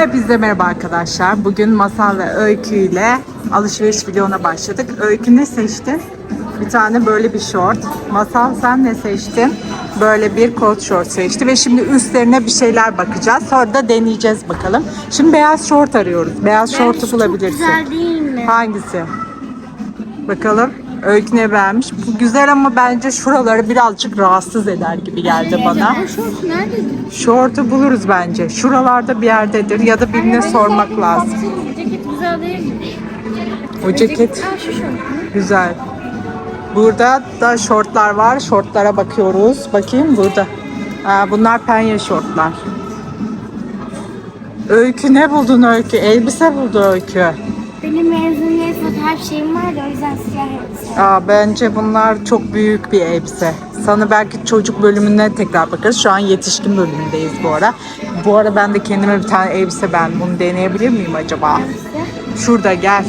Hepinize merhaba arkadaşlar. Bugün Masal ve Öykü ile alışveriş vloguna başladık. Öykü ne seçti? Bir tane böyle bir şort. Masal sen ne seçtin? Böyle bir kot şort seçti ve şimdi üstlerine bir şeyler bakacağız. Sonra da deneyeceğiz bakalım. Şimdi beyaz şort arıyoruz. Beyaz şortu bulabilirsin. Güzel değil mi? Hangisi? Bakalım. Öykü ne beğenmiş? Bu güzel ama bence şuraları birazcık rahatsız eder gibi geldi bana. Şort neredeydi? Şortu buluruz bence. Şuralarda bir yerdedir ya da birine sormak lazım. Ceket güzel değil mi? O ceket Ha şu şort. güzel. Burada da şortlar var. Şortlara bakıyoruz. Bakayım burada. Aa, bunlar penye şortlar. Öykü ne buldun Öykü? Elbise buldu Öykü. Benim mezuniyet fotoğraf şeyim var da o yüzden siyah elbise. Aa, bence bunlar çok büyük bir elbise. Sana belki çocuk bölümüne tekrar bakarız. Şu an yetişkin bölümündeyiz bu ara. Bu ara ben de kendime bir tane elbise ben bunu deneyebilir miyim acaba? Şurada gel.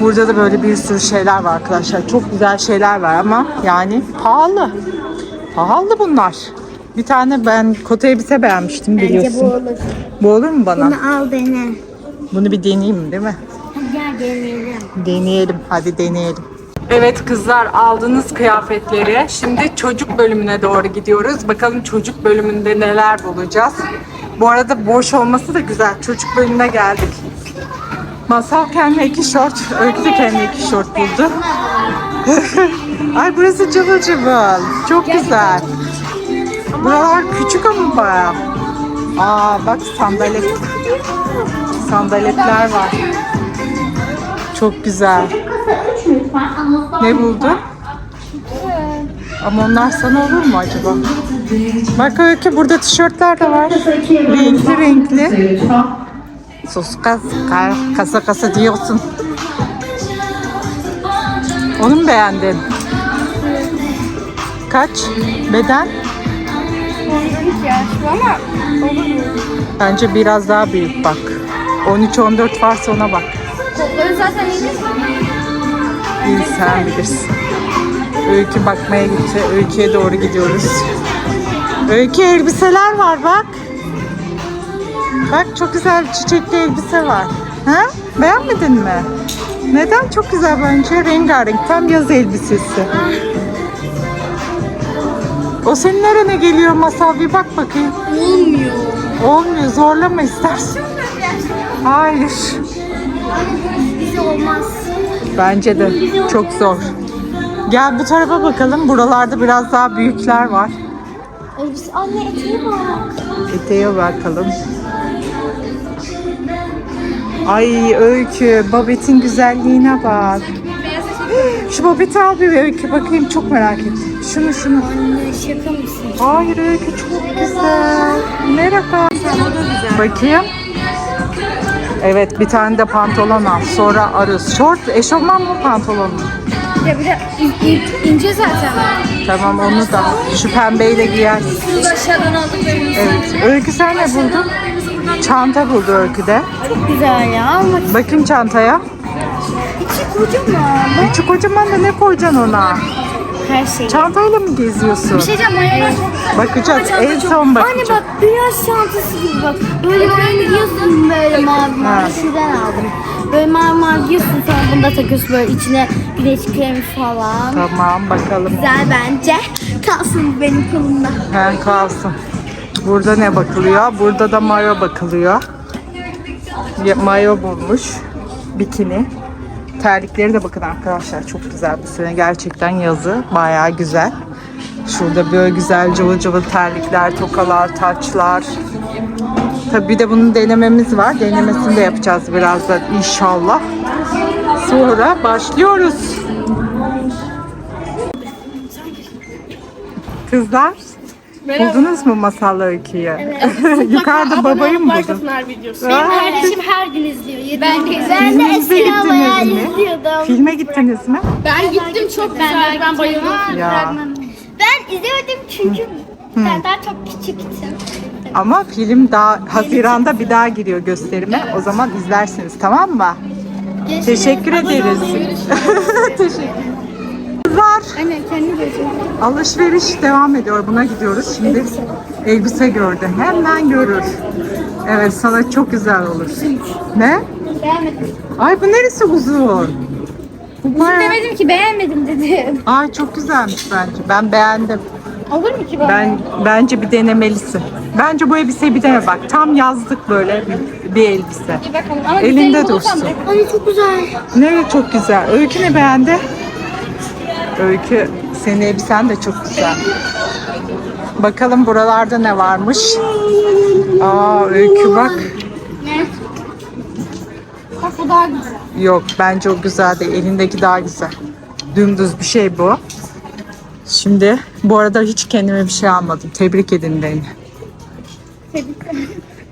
Burada da böyle bir sürü şeyler var arkadaşlar. Çok güzel şeyler var ama yani pahalı. Pahalı bunlar. Bir tane ben kot elbise beğenmiştim biliyorsun. Bence bu olur. Bu olur mu bana? Bunu al dene. Bunu bir deneyeyim değil mi? Gel deneyelim. Deneyelim. Hadi deneyelim. Evet kızlar aldığınız kıyafetleri şimdi çocuk bölümüne doğru gidiyoruz. Bakalım çocuk bölümünde neler bulacağız. Bu arada boş olması da güzel. Çocuk bölümüne geldik. Masal kendine iki şort, Öykü de kendine iki şort buldu. Ay burası cıvıl cıvıl. Çok güzel. Buralar küçük ama bayağı. Aa bak sandalet. Sandaletler var. Çok güzel. Ne buldun? Ama onlar sana olur mu acaba? Bak Öykü burada tişörtler de var. Renkli renkli. Sus kız, ka- kasa kasa diyorsun. Onu mu beğendin? Kaç? Beden? 12 yaş ama olur mu? Bence biraz daha büyük bak. 13-14 varsa ona bak. Kolları zaten iyi İyi sen bilirsin. Öykü bakmaya gitti. Öykü'ye doğru gidiyoruz. Öykü elbiseler var bak. Bak çok güzel çiçekli elbise var. Ha? Beğenmedin mi? Neden? Çok güzel bence. Rengarenk. Tam yaz elbisesi. O senin nerene geliyor masal? Bir bak bakayım. Olmuyor. Olmuyor. Zorlama istersen. Hayır. Bence de çok zor. Gel bu tarafa bakalım. Buralarda biraz daha büyükler var. Elbise anne eteği var. Eteğe bakalım. Ay Öykü, Babet'in güzelliğine bak. Şu Babet'i al bir Öykü bakayım çok merak ettim. Şunu şunu. Anne şaka mısın? Hayır Öykü çok güzel. Merhaba. Bakayım. Evet bir tane de pantolon al. Sonra arız. Şort, eşofman mı pantolon mu? Ya bir de in- in- ince zaten. Tamam onu da. Şu pembeyle giyersin. Aşağıdan aldıklarımız. Evet. Öykü sen ne buldun? Çanta buldu Öykü'de. Çok güzel ya ama Bakayım çantaya. içi kocaman. İçi kocaman da ne koyacaksın ona? Her şey. Çantayla mı geziyorsun? Bir şey diyeceğim güzel. Bakacağız. En son Anne bakacağız. bak beyaz çantası gibi bak. Böyle mayo giyiyorsun böyle mavi mavi. Şuradan aldım. Böyle mavi mavi giyiyorsun sonra bunu da takıyorsun böyle içine güneş kremi falan. Tamam bakalım. Güzel bence. Kalsın benim kolumda. He kalsın. Burada ne bakılıyor? Burada da mayo bakılıyor. Mayo bulmuş. Bikini. Terlikleri de bakın arkadaşlar çok güzel bu sene gerçekten yazı bayağı güzel. Şurada böyle güzel cıvıl cıvıl terlikler, tokalar, taçlar. Tabii bir de bunun denememiz var. Denemesini de yapacağız birazdan inşallah. Sonra başlıyoruz. Kızlar buldunuz mu masal öyküyü? Yukarıda babayı mı buldun? videosu. Aa, Kardeşim her gün izliyor. Ben, ben de Filminize eskiden bayağı gittiniz mi? izliyordum. Filme gittiniz mi? Ben gittim çok güzel. Ben bayıldım. Ya. Ben izlemedim çünkü ben daha çok küçüktüm. Ama film daha Haziran'da bir daha giriyor gösterime. O zaman izlersiniz tamam mı? Teşekkür ederiz. Teşekkür. Anne kendi gözüm. Alışveriş devam ediyor. Buna gidiyoruz. Şimdi elbise gördü. Hemen görür. Evet sana çok güzel olur. Ne? Beğenmedim. Ay bu neresi uzun? Bu bayağı- Demedim ki beğenmedim dedim. Ay çok güzelmiş bence. Ben beğendim. Olur mu ki Ben bence bir denemelisin. Bence bu elbiseyi bir dene bak. Tam yazlık böyle bir, bir elbise. Bir bakalım. Ama Elinde güzelini bulursam dursun. direkt- Anne çok güzel. Ne çok güzel. Öykü ne beğendi? Öykü senin elbisen de çok güzel. Bakalım buralarda ne varmış. Aa Öykü bak. Ne? Bak bu daha güzel. Yok bence o güzel değil. Elindeki daha güzel. Dümdüz bir şey bu. Şimdi bu arada hiç kendime bir şey almadım. Tebrik edin beni.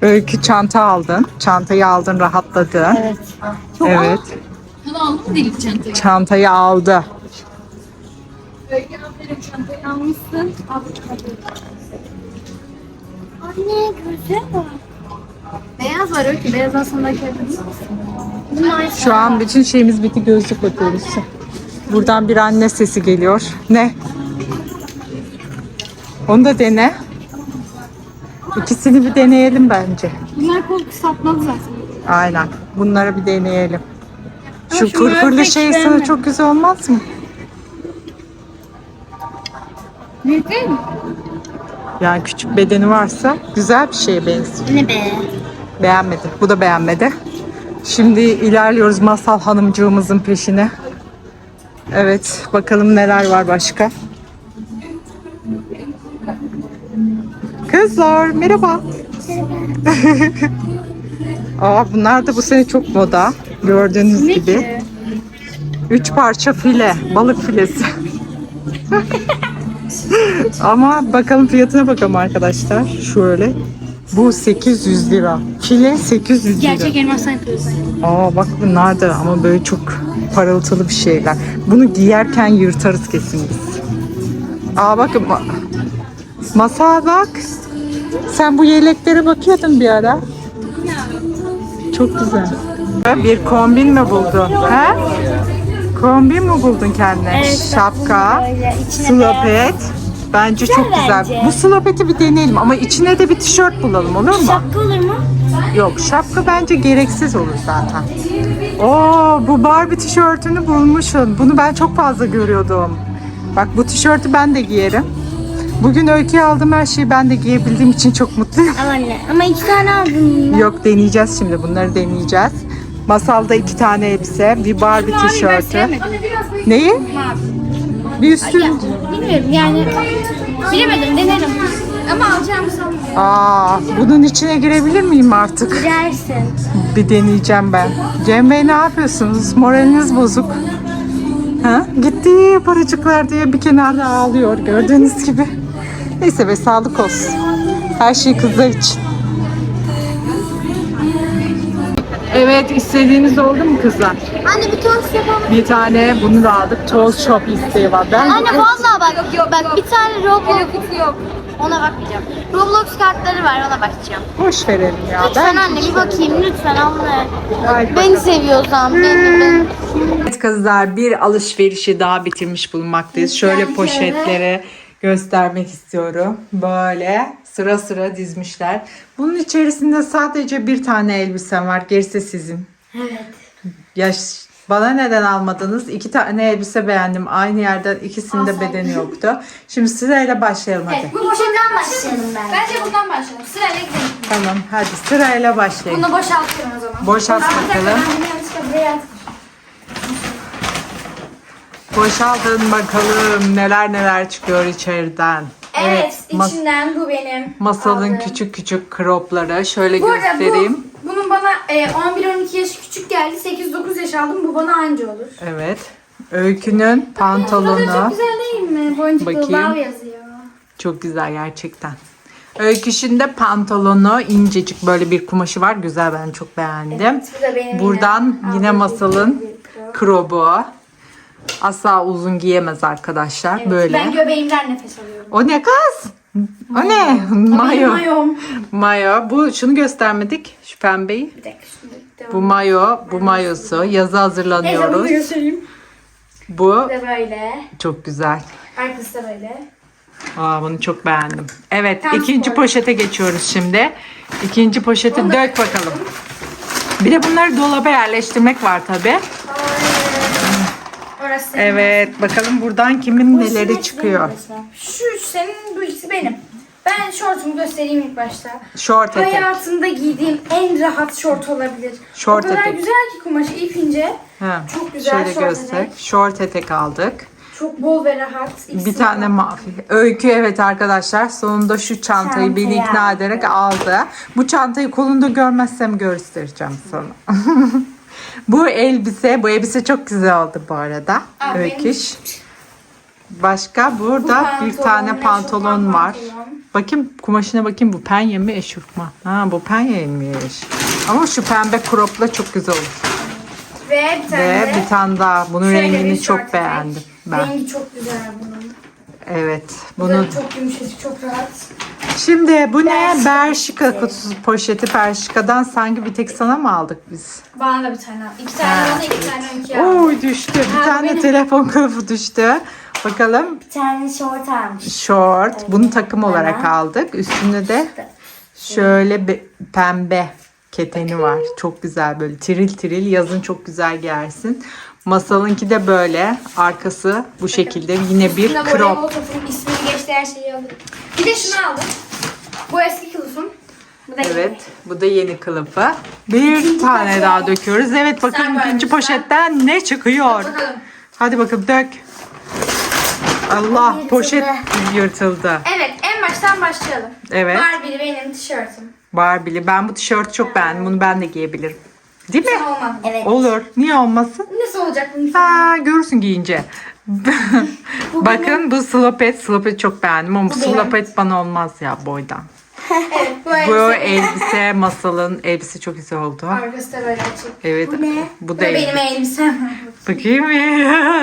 Öykü çanta aldın. Çantayı aldın rahatladın. Evet. Evet. Bunu aldın mı delik çantayı? Çantayı aldı. Almışsın. Anne güzel bak. Beyaz var öyle ki. Beyaz aslında kendimiz. Şu an bütün şeyimiz bitti gözlük bakıyoruz. Buradan bir anne sesi geliyor. Ne? Onu da dene. İkisini bir deneyelim bence. Bunlar kol zaten. Aynen. Bunları bir deneyelim. Şu şunları pırpırlı pek şey sana beğenmedim. çok güzel olmaz mı? Mi? Yani küçük bedeni varsa güzel bir şeye benziyor. Ne be? Beğenmedi. Bu da beğenmedi. Şimdi ilerliyoruz Masal Hanımcığımızın peşine. Evet, bakalım neler var başka. Kızlar, merhaba. Aa, bunlar da bu sene çok moda. Gördüğünüz gibi. Üç parça file, balık filesi. Ama bakalım fiyatına bakalım arkadaşlar. Şöyle. Bu 800 lira. File 800 lira. Gerçek elmastan yapıyoruz. Aa bak bunlar da ama böyle çok parıltılı bir şeyler. Bunu giyerken yırtarız kesin biz. Aa bak ma- masa bak. Sen bu yeleklere bakıyordun bir ara. Çok güzel. Bir kombin mi buldun? He? Kombin mi buldun kendine? Şapka, Böyle içine. Bence çok güzel. bence. Bu slopeti bir deneyelim ama içine de bir tişört bulalım olur mu? Şapka olur mu? Yok şapka bence gereksiz olur zaten. Oo bu Barbie tişörtünü bulmuşsun. Bunu ben çok fazla görüyordum. Bak bu tişörtü ben de giyerim. Bugün öyküye aldığım her şeyi ben de giyebildiğim için çok mutluyum. Al anne. Ama iki tane aldım. Yok deneyeceğiz şimdi bunları deneyeceğiz. Masalda iki tane elbise, bir Barbie tişörtü. Neyi? Bir üstün. Bilmiyorum yani. Bilemedim denerim. Ama alacağımı sanmıyorum. Aa, bunun içine girebilir miyim artık? Girersin. Bir deneyeceğim ben. Cem Bey ne yapıyorsunuz? Moraliniz bozuk. Ha? Gitti paracıklar diye bir kenarda ağlıyor gördüğünüz gibi. Neyse ve sağlık olsun. Her şey kızlar için. Evet istediğiniz oldu mu kızlar? Anne bir tost yapalım. Bir tane bunu da aldık. Toast Shop isteği var. Ben Anne vallahi bak yok bak bir tane Roblox yok. Ona bakmayacağım. Roblox kartları var ona bakacağım. boş verelim ya. Lütfen Ben anne bir bakayım lütfen anne. Haydi Beni seviyorsan beni beni. Evet kızlar bir alışverişi daha bitirmiş bulunmaktayız. Şöyle poşetlere göstermek istiyorum. Böyle sıra sıra dizmişler. Bunun içerisinde sadece bir tane elbisem var. Gerisi sizin. Evet. Ya bana neden almadınız? İki tane elbise beğendim. Aynı yerden ikisinde bedeni yoktu. Şimdi sırayla başlayalım hadi. Bu poşetten başlayalım ben. Bence buradan başlayalım. Sırayla gidelim. Tamam hadi sırayla başlayalım. Bunu boşaltıyorum o zaman. Boşalt bakalım. Ben yanlışlıkla buraya attım. Boşaldın bakalım neler neler çıkıyor içeriden. Evet, mas- içinden bu benim. Masalın aldığım. küçük küçük cropları. Şöyle Bu arada göstereyim. bu, bunun bana e, 11-12 yaş küçük geldi. 8-9 yaş aldım. Bu bana anca olur. Evet. Öykünün Bu da pantolonu. çok güzel değil mi? Boncuklu Bakayım. lav yazıyor. Çok güzel gerçekten. Öyküşünde pantolonu incecik böyle bir kumaşı var. Güzel ben çok beğendim. Evet, bu da benim Buradan yine aldığım masalın bir krobu. Asla uzun giyemez arkadaşlar. Evet, böyle. Ben göbeğimden nefes alıyorum. O ne kız? O ne? Mayo. Mayom. Mayo. Bu şunu göstermedik. Şu pembeyi. Bir dakika şimdi devam. Bu mayo, bu mayosu. Yazı Neyse bunu hazırlanıyoruz. göstereyim. Bu de böyle. çok güzel. Arkası da böyle. Aa, bunu çok beğendim. Evet, Tam ikinci spor. poşete geçiyoruz şimdi. İkinci poşeti dök bakalım. Bir de bunları dolaba yerleştirmek var tabi. Senin. Evet, bakalım buradan kimin neleri çıkıyor. Şu senin, bu ikisi benim. Ben şortumu göstereyim ilk başta. Short etek. Hayatımda giydiğim en rahat şort olabilir. Şort o kadar etek. güzel ki kumaşı ip ince. Ha, Çok güzel Şöyle short göster. etek. Short etek aldık. Çok bol ve rahat. İkisi Bir tane de. mavi. Öykü evet arkadaşlar sonunda şu çantayı beni Çantayı ikna aldı. ederek aldı. Bu çantayı kolunda görmezsem göstereceğim sana. bu elbise, bu elbise çok güzel oldu bu arada. Aa, Öyküş. Başka burada Bu bir tane pantolon, var. pantolon. Bakayım kumaşına bakayım bu penye mi eşofman? Ha bu penyeymiş. Ama şu pembe cropla çok güzel olur. Ve bir tane Ve bir tane daha. Bunun rengini çok beğendim ben. Rengi çok güzel bunun. Evet. Bunu... Bunu Çok yumuşacık, çok rahat. Şimdi bu ne? Bershka kutusu poşeti. Bershka'dan sanki bir tek sana mı aldık biz? Bana da bir tane. İki tane bana, iki tane al. Oy düştü. Bir Ha, tane benim. telefon kılıfı düştü. Bakalım. Bir tane şort almış. Short. Bunu takım olarak Bana. aldık. Üstünde de şöyle bir pembe keteni var. Çok güzel böyle tiril tiril. Yazın çok güzel giyersin. Masalınki de böyle. Arkası bu şekilde. Yine bir Üstüne voleybol crop. ismini geçti her şeyi aldım. Bir de şunu aldım. Bu eski kılıfım. Bu da Evet, bu da yeni kılıfı. Bir tane daha döküyoruz. Evet, bakalım Sen ikinci poşetten ne çıkıyor? yeni. Bakalım. Hadi bakalım dök. Allah, Yırtıldı. poşet yırtıldı. Evet en baştan başlayalım. Evet. Barbie benim tişörtüm. Barbie'li. Ben bu tişörtü çok beğendim. Bunu ben de giyebilirim. Değil mi? Olmaz. Evet. Olur. Niye olmasın? Nasıl olacak bunun Ha, görürsün giyince. Bakın bu slopet. Slopet çok beğendim ama slopet bana olmaz ya boydan. Evet bu Bu elbise. elbise masalın elbise çok güzel oldu. Arkası da böyle açık. Evet. Bu ne? Bu Bu da da elbise. benim elbisem. Bakayım mı?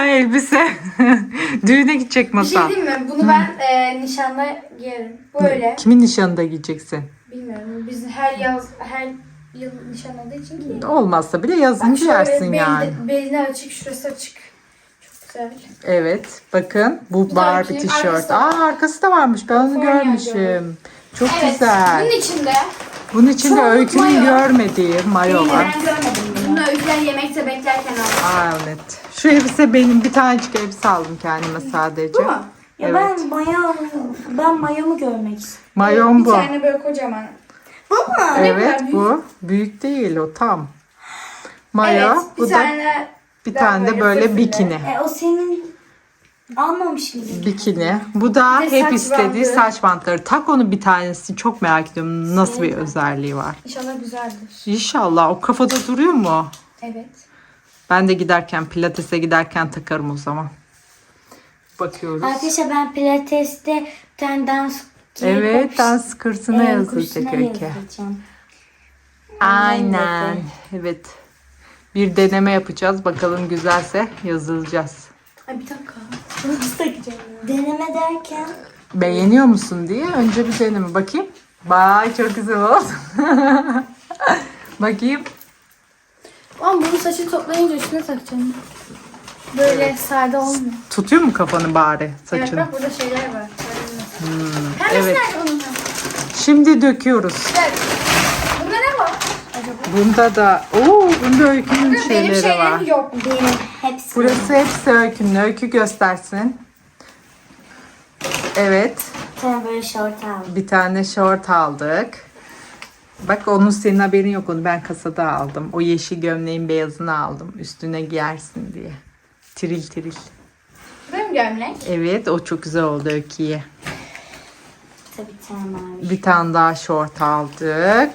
elbise. Düğüne gidecek Bir şey diyeyim mi? Bunu ben e, nişanda giyerim. Böyle. Kimin nişanında giyeceksin? Bilmiyorum. Biz her yaz, her yıl nişan olduğu için giyiyoruz. Olmazsa bile yazın Bak şöyle giyersin beli, yani. Belini açık, şurası açık. Çok güzel. Evet. Bakın bu da Barbie bakayım. tişört. Arkası da Aa arkası da varmış. Ben onu California görmüşüm. Çok Evet. güzel. Bunun içinde Bunun içinde çoğunluk öykünün mayo. görmediği mayo var. ben görmedim bunu. Bunu öyküler yemekte beklerken aldım. Aa evet. Şu elbise benim. Bir tanecik elbise aldım kendime sadece. Bu mu? Ya Evet. ben mayo, ben mayomu görmek istiyorum. Mayon Bir bu. tane böyle kocaman. Bu mu? Evet kadar bu. Büyük değil o tam. Mayo. evet, bir bu da tane bir daha tane de böyle fırfırlı. bikini. E, o senin almamış mıydın? Bikini. Bu da Bir de hep saç istediği bandı. saç bantları. Tak onu bir tanesini çok merak ediyorum. Nasıl bir özelliği var. İnşallah güzeldir. İnşallah. O kafada duruyor mu? Evet. Ben de giderken pilatese giderken takarım o zaman. Bakıyoruz. Arkadaşlar ben pilateste bir tane dans Evet dans kursuna Ee, yazılacak öykü. Aynen. Evet. Bir deneme yapacağız. Bakalım güzelse yazılacağız. Ay bir dakika. Bunu takacağım? Deneme derken Beğeniyor musun diye önce bir deneme. Bakayım. Vay çok güzel oldu. Bakayım. Ama bunu saçı toplayınca üstüne takacağım. Böyle sade olmuyor. Tutuyor mu kafanı bari Evet saçını? bak burada şeyler var. Pembesi evet. Şimdi döküyoruz. Bunda ne var? Bunda da oo bunda öykünün Benim şeyleri var. şeylerim yok. benim hepsi. Burası hepsi öykünün. Öykü göstersin. Evet. Bir tane böyle şort aldım. Bir tane şort aldık. Bak onun senin haberin yok onu ben kasada aldım. O yeşil gömleğin beyazını aldım. Üstüne giyersin diye. Tiril tiril. Mı gömlek? Evet o çok güzel oldu Öykü'ye. Bir tane mavi. Bir tane daha şort aldık.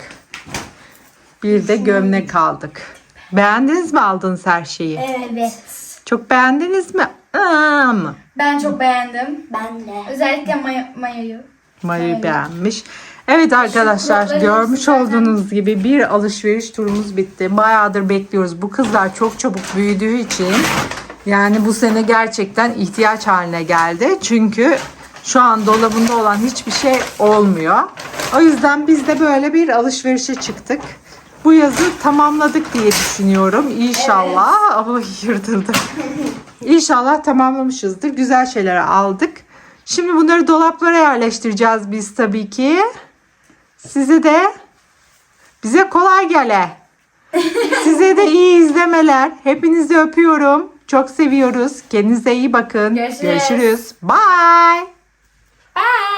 Bir de gömlek aldık. Beğendiniz mi aldığınız her şeyi? Evet. Çok beğendiniz mi? Aa mı? Ben çok beğendim. Ben de. Özellikle mayo, mayoyu. Evet. beğenmiş. Evet arkadaşlar görmüş olduğunuz gibi bir alışveriş turumuz bitti. Bayağıdır bekliyoruz. Bu kızlar çok çabuk büyüdüğü için yani bu sene gerçekten ihtiyaç haline geldi. Çünkü şu an dolabında olan hiçbir şey olmuyor. O yüzden biz de böyle bir alışverişe çıktık. Bu yazı tamamladık diye düşünüyorum. İnşallah. Ama yırtıldı. İnşallah tamamlamışızdır. Güzel şeyler aldık. Şimdi bunları dolaplara yerleştireceğiz biz tabii ki. Size de bize kolay gele. Size de iyi izlemeler. Hepinizi öpüyorum. Çok seviyoruz. Kendinize iyi bakın. Görüşürüz. Görüşürüz. Bye. Bye.